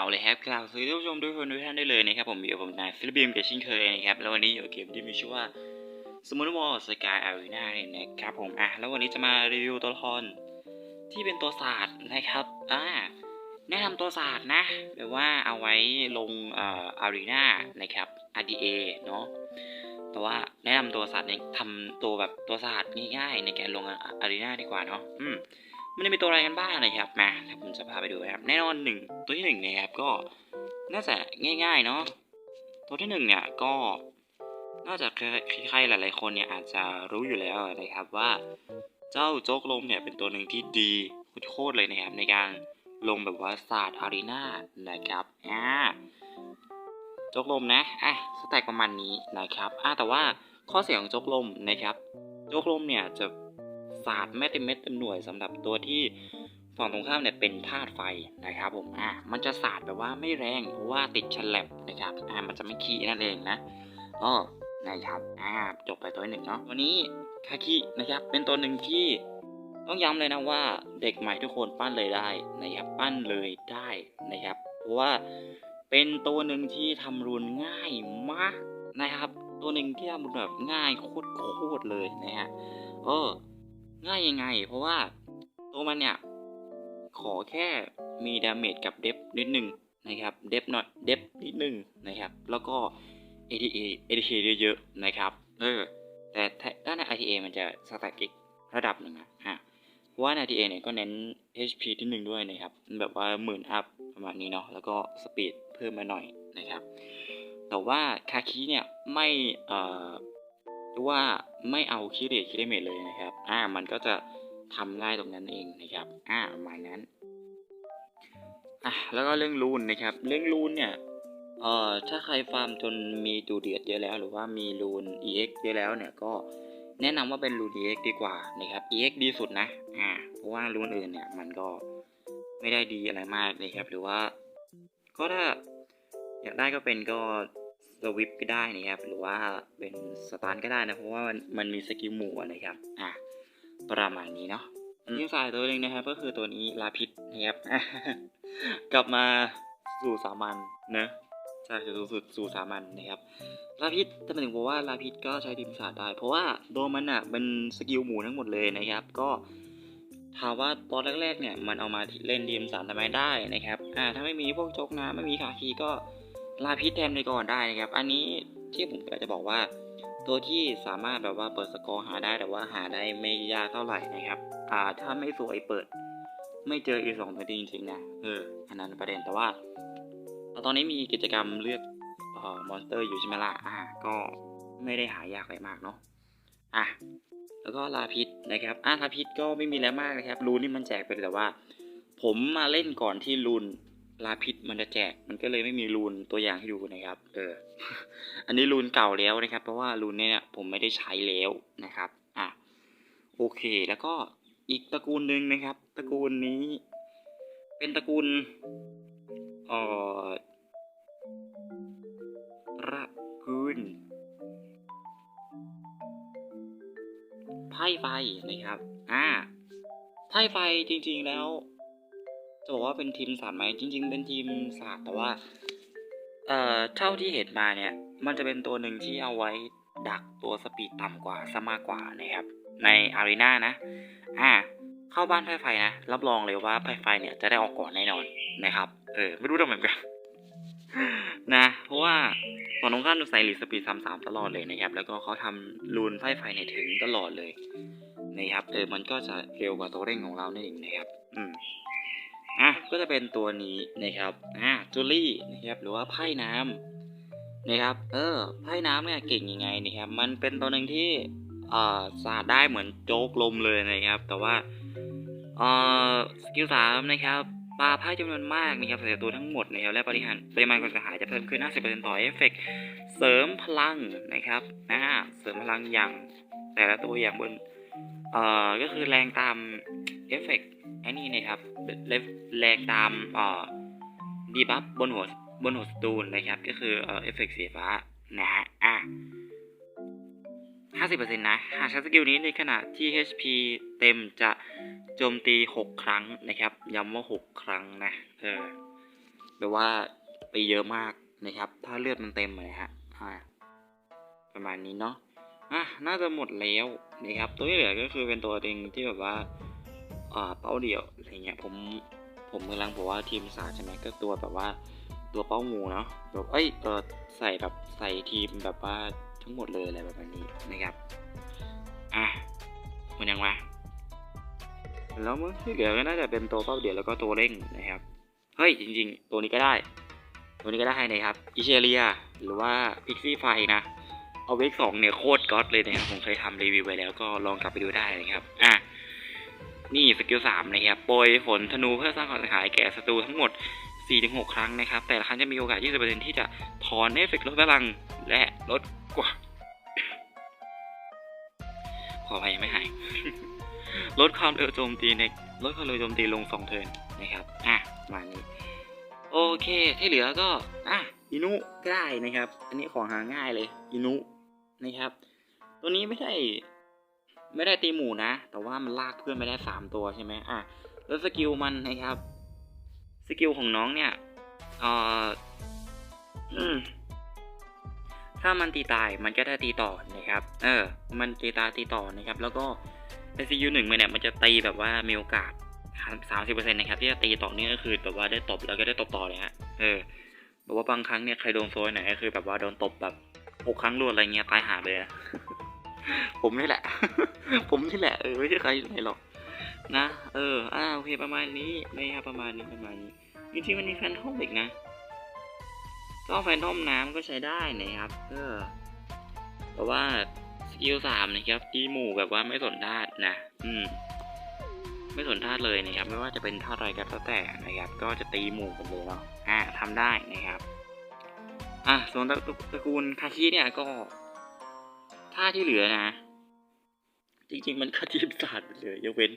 าเลยครับกล่าวสวัสดีท่านผู้ชมทุกคนทุกท่านได้เลยนะครับผมอยู่กับผมนายฟิลิปปิมกับเช่นเคยนะครับแล้ววันนี้อยู่กับเกมที่มีชื่อว่าสมุนวอลสกายอารีนาเนี่ยนะครับผมอะแล้ววันนี้จะมารีวิวตัวละครที่เป็นตัวศาสตร์นะครับอ่าแนะนำตัวศาสตร์นะแบบว่าเอาไว้ลงเอ่ออารีนานะครับ RDA เนาะแต่ว่าแนะนำตัวศาสตร์เนี่ยทำตัวแบบตัวศาสตร์ง่ายๆในการลงอารีนาดีกว่าเนาะอืม มันจะมีตัวอะไรกันบ้างนะครับมาถ้าผมจะพาไปดูนะครับแน่นอนหนึ่งตัวที่หนึ่งนะครับก็น่าจะง่าย ๆ เนาะตัวที่หนึ่งเนี่ยก็น่าจะใครๆหลาย ๆ คนเนี่ยอาจจะรู้อยู่แล้วนะครับว่า เจ้าโจ๊กลมเนี่ยเป็นตัวหนึ่งที่ดีโคตรเลยนะครับในการลงแบบว่าศาสตร์อารีนานะครับอ่าโจ๊กลมนะอะสแต็กประมาณนี้นะครับอ่าแต่ว่าข้อเสียของโจ๊กลมนะครับโจ๊กลมเนี่ยจะ ศาสตร์ไม่เต็มเม็ดเต็มหน่วยสำหรับตัวที่ฝั่งตรงข้ามเนี่ยเป็นธาตุไฟนะครับผมอะมันจะศาสตร์แบบว่าไม่แรงเพราะว่าติดฉลับนะครับอะมันจะไม่ขี้นั่นเองนะอ๋อนะครับอ่าจบไปตัวหนึ่งเนาะวันนี้คาคินะครับเป็นตัวหนึ่งที่ต้องย้ำเลยนะว่าเด็กใหม่ทุกคนปั้นเลยได้นะครับปั้นเลยได้นะครับ เพราะว่าเป็นตัวหนึ่งที่ทำรุนง่ายมากนะครับ ตัวหนึ่งที่ทำรุนแบบง่ายโคตรๆเลยนะฮะเออ ง่ายยังไง เพราะว่าตัวมันเนี่ย ขอแค่มีดาเมจกับเดฟนิดหนึ่งนะครับ เดฟหน่อย เดฟนิดหนึ่งนะครับ แล้วก็ ATA ATA เยอะๆนะครับ เออ แต่ด้านใน ITA มันจะสแต็กอีกระดับหนึ่งอะฮะเพราะว่าใน ITA เนี่ยก็เน้น HP ที่หนึ่งด้วยนะครับ แบบว่าหมื่นอัพประมาณนี้เนาะ แล้วก็สปีดเพิ่มมาหน่อยนะครับ แต่ว่าคาคิเนี่ยไม่เอ่อ ว่าไม่เอาคิเรคิเรเมตเลยนะครับ อ่า มันก็จะทำง่ายตรงนั้นเองนะครับ อ่าประมาณนั้น อะ แล้วก็เรื่องรูนนะครับ เรื่องรูนเนี่ย เอ่อ ถ้าใครฟาร์มจนมีดูเดือดเยอะแล้ว หรือว่ามีรูน EX เยอะแล้วเนี่ย ก็แนะนำว่าเป็นรูน EX ดีกว่านะครับ EX ดีสุดนะ อ่า เพราะว่ารูนอื่นเนี่ย มันก็ไม่ได้ดีอะไรมากเลยครับ หรือว่า ก็ถ้าอยากได้ก็เป็นก็ สวิปก็ได้นะครับ หรือว่าเป็นสตาร์ก็ได้นะ เพราะว่ามันมันมีสกิลหมู่นะครับ อะ ประมาณนี้เนาะยิ่งสายตัวหนึ่งนะครับ ก็คือตัวนี้ลาพิษนะครับ กลับมาสู่สามัญนะใช่สู่สู่สู่สามัญนะครับลาพิษแต่หมายถึงบอกว่าลาพิษก็ใช้ดิมศาสตร์ได้ เพราะว่าโดนมันอะเป็นสกิลหมู่ทั้งหมดเลยนะครับ ก็ถามว่าตอนแรกๆเนี่ยมันเอามาเล่นดิมศาสตร์ทำไมได้นะครับ อ่าถ้าไม่มีพวกโจกน้ำไม่มีคาคีก็ ลาพิษแทนไปก่อนได้นะครับ อันนี้ที่ผมอยากจะบอกว่า ตัวที่สามารถแบบว่าเปิดสกอร์หาได้แต่ว่าหาได้ไม่ยากเท่าไหร่นะครับ อ่าถ้าไม่สวยเปิด ไม่เจออีสองตัวนี้จริงๆนะเอออันนั้นประเด็นแต่ว่า ตอนนี้มีกิจกรรมเลือกออมอนสเตอร์อยู่ใช่ไหมล่ะอ่า ก็ไม่ได้หายากอะไรมากเนาะอะแล้วก็ลาพิษนะครับอ่าลาพิษก็ไม่มีแล้วมากนะครับรูนนี่มันแจกไปแต่ว่า ผมมาเล่นก่อนที่รูน ลาพิษมันจะแจก มันก็เลยไม่มีรูนตัวอย่างให้ดูนะครับ เออ อันนี้รูนเก่าแล้วนะครับ เพราะว่ารูนเนี่ยผมไม่ได้ใช้แล้วนะครับ อะ โอเค แล้วก็อีกตระกูลหนึ่งนะครับ ตระกูลนี้ เป็นตระกูลเอ่อตระกูลไพ่ไฟนะครับ อ่า ไพ่ไฟจริงๆแล้ว จะบอกว่าเป็นทีมศาสตร์ไหมจริง ๆ เป็นทีมศาสตร์แต่ว่าเอ่อเท่าที่เห็นมาเนี่ย มันจะเป็นตัวหนึ่งที่เอาไว้ดักตัวสปีดต่ำกว่าซะมากกว่านะครับ ในอารีนานะอ่าเข้าบ้านไพ่ไฟนะรับรองเลยว่าไพ่ไฟเนี่ยจะได้ออกก่อนแน่นอนนะครับ เออ ไม่รู้ทำไมเหมือนกันนะ เพราะว่าฝั่งตรงข้ามใส่ลีสปีดสามสามตลอดเลยนะครับ แล้วก็เขาทำรูนไพ่ไฟเนี่ยถึงตลอดเลยนะครับ เออ มันก็จะเร็วกว่าตัวเร่งของเรานั่นเองนะครับ อืม อะก็จะเป็นตัวนี้นะครับอ่าจูลี่นะครับหรือว่าไพ่น้ำนะครับ เออไพ่น้ำเนี่ยเก่งยังไงนะครับ มันเป็นตัวหนึ่งที่เอ่อสาดได้เหมือนโจ๊กลมเลยนะครับ แต่ว่าเอ่อสกิลสามนะครับปลาไพ่จำนวนมากนะครับใส่ตัวทั้งหมดนะครับและปริหารปริมาณความเสียหายจะเพิ่มขึ้น 50%ต่อเอฟเฟกต์เสริมพลังนะครับอ่าเสริมพลังอย่างแต่ละตัวอย่างบนเอ่อก็คือแรงตามเอฟเฟกต์ ไอ้นี่นะครับแรงตามดีบัฟบนหัวบนหัวสตูนนะครับ ก็คือเอเอฟเฟกต์สีฟ้านะฮะอะ50%นะ หากใช้สกิลนี้ในขณะที่ HP เต็มจะโจมตี 6 ครั้งนะครับ ย้ำว่า 6 ครั้งนะ เออแบบว่าตีเยอะมากนะครับ ถ้าเลือดมันเต็มเลยฮะประมาณนี้เนาะ อะ น่าจะหมดแล้วนะครับ ตัวที่เหลือก็คือเป็นตัวเองที่แบบว่า เป้าเดี่ยวอะไรเงี้ยผมผมกำลังบอกว่าทีมสาใช่ไหมก็ตัวแบบว่าตัวเป้าหมูเนาะแบบเอ้ยเออใส่แบบใส่ทีมแบบว่าทั้งหมดเลยอะไรแบบนี้นะครับอะมันยังวะแล้วมึงที่เหลือก็น่าจะเป็นตัวเป้าเดี่ยวแล้วก็ตัวเร่งนะครับเฮ้ยจริง ๆ ตัวนี้ก็ได้ ตัวนี้ก็ได้นะครับอิเชเรียหรือว่าพิกซี่ไฟนะเอาเวกสองเนี่ยโคตรก๊อตเลยนะครับผมเคยทำรีวิวไปแล้วก็ลองกลับไปดูได้นะครับอะ นี่สกิลสามนะครับโปรยฝนธนูเพื่อสร้างความเสียหายแก่ศัตรูทั้งหมด 4-6 ครั้งนะครับ แต่ละครั้งจะมีโอกาส 20%ที่จะถอนเอฟเฟกต์ลดพลังและลดกว่า ขออภัยยังไม่หาย ลดความเร็วโจมตีในลดความเร็วโจมตีลงสองเทิร์นนะครับ อะมานี้โอเค ที่เหลือก็ อะอินุก็ได้นะครับ อันนี้ของหาง่ายเลยอินุนะครับ ตัวนี้ไม่ได้ ไม่ได้ตีหมู่นะ แต่ว่ามันลากเพื่อนไปได้สามตัวใช่ไหมอะแล้วสกิลมันนะครับ สกิลของน้องเนี่ยเอ่อถ้ามันตีตายมันก็ได้ตีต่อนะครับ เออ มันตีตายตีต่อนะครับ แล้วก็ในซียูหนึ่งมันเนี่ยมันจะตีแบบว่ามีโอกาสสามสิบเปอร์เซ็นต์นะครับ ที่จะตีต่อเนี่ยก็คือแบบว่าได้ตบแล้วก็ได้ตบต่อเลยฮะ เออแบบว่าบางครั้งเนี่ยใครโดนโซยไหนก็คือแบบว่าโดนตบแบบหกครั้งรวดอะไรเงี้ยตายหาเลยนะ ผมนี่แหละ ผมนี่แหละเออไม่ใช่ใครไหนหรอกนะเอออ่าโอเคประมาณนี้นะครับประมาณนี้ประมาณนี้จริงๆมันมีแฟนทอมอีกนะก็แฟนทอมน้ำก็ใช้ได้นะครับเออแต่ว่าสกิลสามนะครับตีหมู่แบบว่าไม่สนธาตุนะอืม ไม่สนธาตุเลยนะครับ ไม่ว่าจะเป็นธาตุอะไรก็แล้วแต่นะครับ ก็จะตีหมู่กันเลยเนาะอ่าทำได้นะครับ อะส่วนตระกูลคาคิเนี่ยก็าที่เหลือนะ จริงๆ มันก็ทีมศาสตร์หมดเลยยกเว้น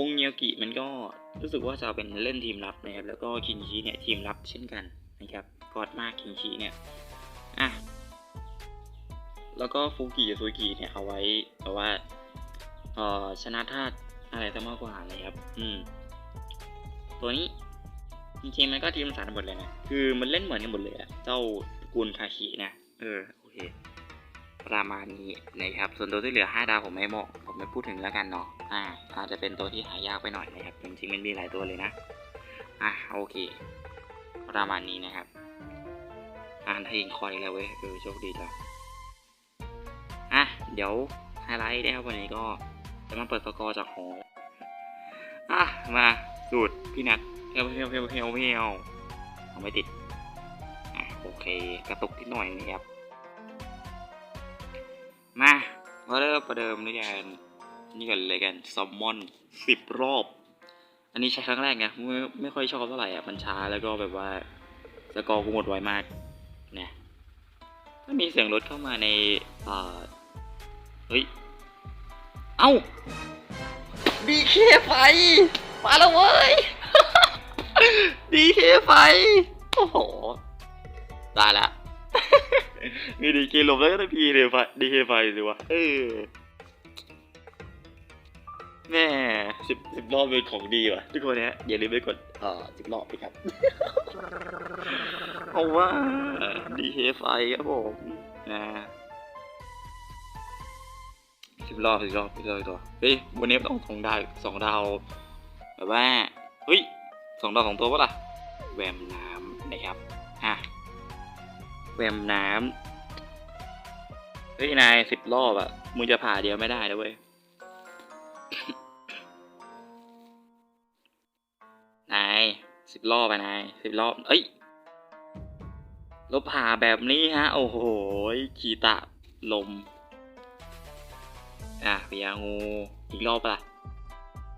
องเงียวกิมันก็รู้สึกว่าจะเป็นเล่นทีมรับนะครับ แล้วก็คินชีเนี่ยทีมรับเช่นกันนะครับกอดมากคินชีเนี่ยอะแล้วก็ฟูกิซูกิเนี่ยเอาไว้แบบว่าเอ่อชนะธาตุอะไรซะมากกว่านะครับ อืม ตัวนี้จริงๆมันก็ทีมสารหมดเลยนะ คือมันเล่นเหมือนกันหมดเลยอะเจ้ากูลคาคินะ เออ โอเค ประมาณนี้นะครับ ส่วนตัวที่เหลือ 5 ดาวผมไม่เหมาะผมไม่พูดถึงแล้วกันเนาะอ่าอาจจะเป็นตัวที่หายากไปหน่อยนะครับจริงๆมันมีหลายตัวเลยนะอะโอเค ประมาณนี้นะครับ อ่านให้ยิงคอยแล้วเว้ยเออโชคดีแล้วอะเดี๋ยวไฮไลท์นะครับวันนี้ก็จะมาเปิดสกอร์จากหออะมาสูตรพี่นัทเพียวเพียวเพียวเพียวเพียวเอาไม่ติดอะโอเค กระตุกนิดหน่อยนะครับ มาเราเริ่มประเดิมด้วยกันนี่กันเลยกันซอมมอนสิบรอบ อันนี้ใช้ครั้งแรกไงไม่ไม่ค่อยชอบเท่าไหร่อะมันช้าแล้วก็แบบว่าสกอร์กูหมดไวมากนะถ้ามีเสียงรถเข้ามาในอ่าเฮ้ย เอ้าดีเคไฟมาแล้วเว้ยดีเคไฟโอ้โหตายละ มีดีเคลมแล้วก็ได้พีเดไฟดีเคไฟสิวะเออแม่สิบสิบรอบเป็นของดีว่ะ ทุกคนเนี้ยอย่าลืมไปกดอ่อสิบรอบไปครับเพราว่าดีเคไฟครับผมนะสิบรอบสิบรอบสิบรอบตัวเฮ้ยวันนี้ต้องสองดาวสองดาวแบบว่าเฮ้ยสองดาวสองตัวปะล่ะแวมน้ำนะครับ แวมน้ำเฮ้ยนายสิบรอบอะมึงจะผ่าเดียวไม่ได้นะเว้ย นายสิบรอบไปนายสิบรอบ เอ้ยลบผ่าแบบนี้ฮะ โอ้โหขีตะลม อะพยางู อีกรอบปะล่ะ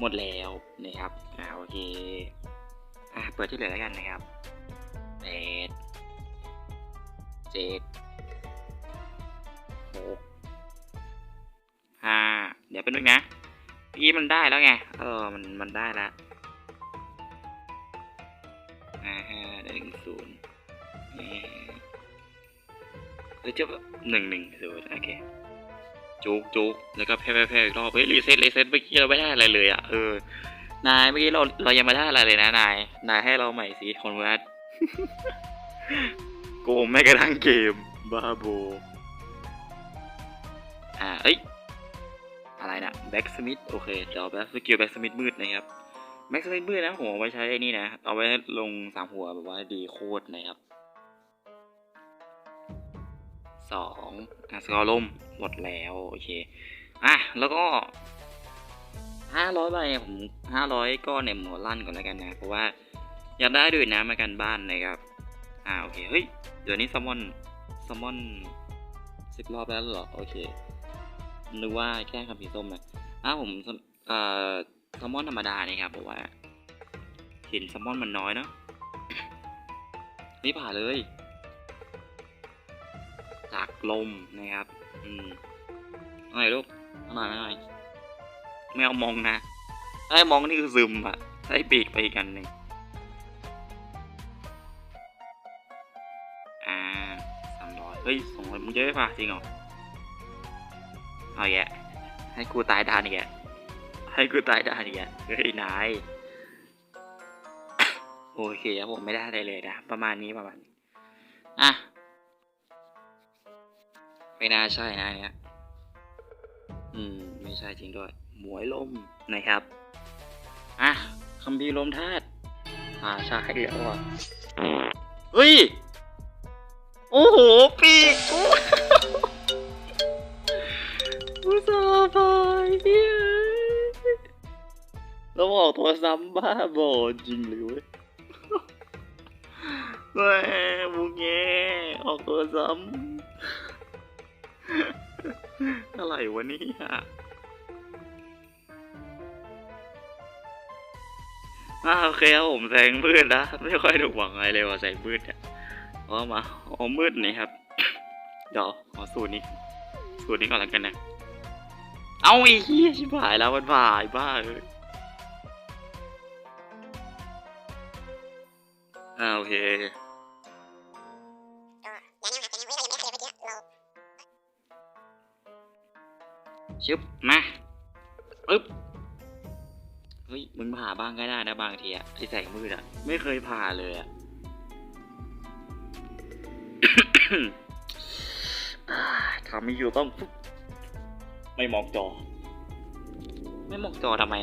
หมดแล้วนะครับ อ่าโอเค อะเปิดที่เหลือแล้วกันนะครับแปด เจ็ดหกห้าเดี๋ยวเป็นนึงนะเมื่อกี้มันได้แล้วไง เออ มัน มันได้แล้วห้าห้าหนึ่งศูนย์เอ่อเฮ้ยจะหนึ่งหนึ่งศูนย์โอเคจุกจุกแล้วก็แพ้แพ้แพ้อีกรอบเฮ้ยรีเซ็ตรีเซ็ตเมื่อกี้เราไม่ได้อะไรเลยอะเออนายเมื่อกี้เราเรายังไม่ได้อะไรเลยนะนายนายให้เราใหม่สิคนเวัด โกงแม้กระทั่งเกมบ้าโบอ่าเอ้ย อะไรนะแบ็กสมิธโอเคเดี๋ยวแบ็กสกิลแบ็กสมิธมืดนะครับแบ็กสมิธมืดนะผมเอาไว้ใช้ไอ้นี่นะ เอาไว้ลงสามหัวแบบว่าดีโคตรนะครับสองอะสกอร์ล่มหมดแล้วโอเคอะแล้วก็ห้าร้อยใบเนี่ยผมห้าร้อยก้อนเนี่ยหมอลั่นก่อนแล้วกันนะ เพราะว่าอยากได้ด้วยนะมากันบ้านนะครับ อ่าโอเค เฮ้ย เดี๋ยวนี้ซัมมอนซัมมอนสิบรอบแล้วเหรอ โอเค นึกว่าแค่คำผีส้มนะอะผมซัมเอ่อซัมมอนธรรมดานี่ครับเพราะว่า เห็นซัมมอนมันน้อยเนาะนี่ผ่าเลย จากลมนะครับ อืมอาหน่อยลูกอาหน่อยหน่อยไม่เอามองนะไอ้มองนี่คือซึมอะใช้ปีกไปอีกอันหนึ่ง เฮ้ยสองร้อยมึงจะไม่ผ่าจริงเหรอเอาแยะให้กูตายดานอีกแกให้กูตายดานอีกแกเฮ้ยนายโอเคครับผมไม่ได้อะไรเลยนะ ประมาณนี้ประมาณนี้อะไม่น่าใช่นะเนี่ยอืม ไม่ใช่จริงด้วย หมวยลมนะครับ อะคัมภีลมธาตุอ่าใช่แล้วอะเฮ้ย โอ้โห ปีกโอ้อุตส่ายเฮ้ยแล้วบอกตัวซ้ำบ้าบอจริงเลยเว้ยแม่บุงแงออกตัวซ้ำ อะไรวะเนี่ยอ่าโอเคครับผมแสงมืดนะ ไม่ค่อยถูกหวังอะไรเลยว่าแสงมืดเนี่ย เอามาเอามืดนี่ครับ เดี๋ยวขอสูตรนี้ สูตรนี้ก่อนแล้วกันนะ เอาไอ้เหี้ยชิบหายแล้วมันผ่ายบ้าเลยอ่าโอเคชึบมาปึ๊บเฮ้ยมึงผ่าบ้างก็ได้นะบางทีอะไอแสงมืดอะไม่เคยผ่าเลยอะอ่า ทำไม่อยู่ต้อง ไม่มองจอ ไม่มองจอทำไม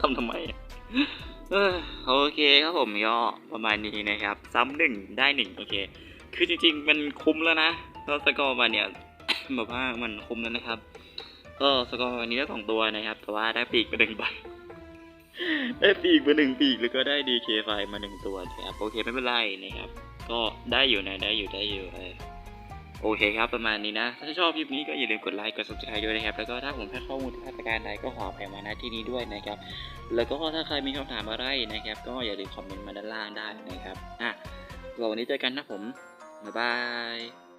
ทำทำไมโอเคครับผมก็ประมาณนี้นะครับ ซ้ำหนึ่งได้หนึ่งโอเค คือจริงๆ มันคุ้มแล้วนะก็สกอร์มาเนี่ยแบบว่ามันคุ้มแล้วนะครับ ก็สกอร์วันนี้ได้สองตัวนะครับ แต่ว่าได้ปีกมาหนึ่งใบได้ปีกมาหนึ่งปีกแล้วก็ได้ดีเคไฟมาหนึ่งตัวนะครับโอเคไม่เป็นไรนะครับ ก็ได้อยู่นะได้อยู่ได้อยู่เออโอเคครับประมาณนี้นะ ถ้าชอบคลิปนี้ก็อย่าลืมกดไลค์กด subscribe ด้วยนะครับ แล้วก็ถ้าผมพลาดข้อมูลพลาดประการใดก็ขออภัยมาณที่นี้ด้วยนะครับ แล้วก็ถ้าใครมีคำถามอะไรนะครับ ก็อย่าลืมคอมเมนต์มาด้านล่างได้นะครับอะสำหรับวันนี้เจอกันนะผมบ๊ายบาย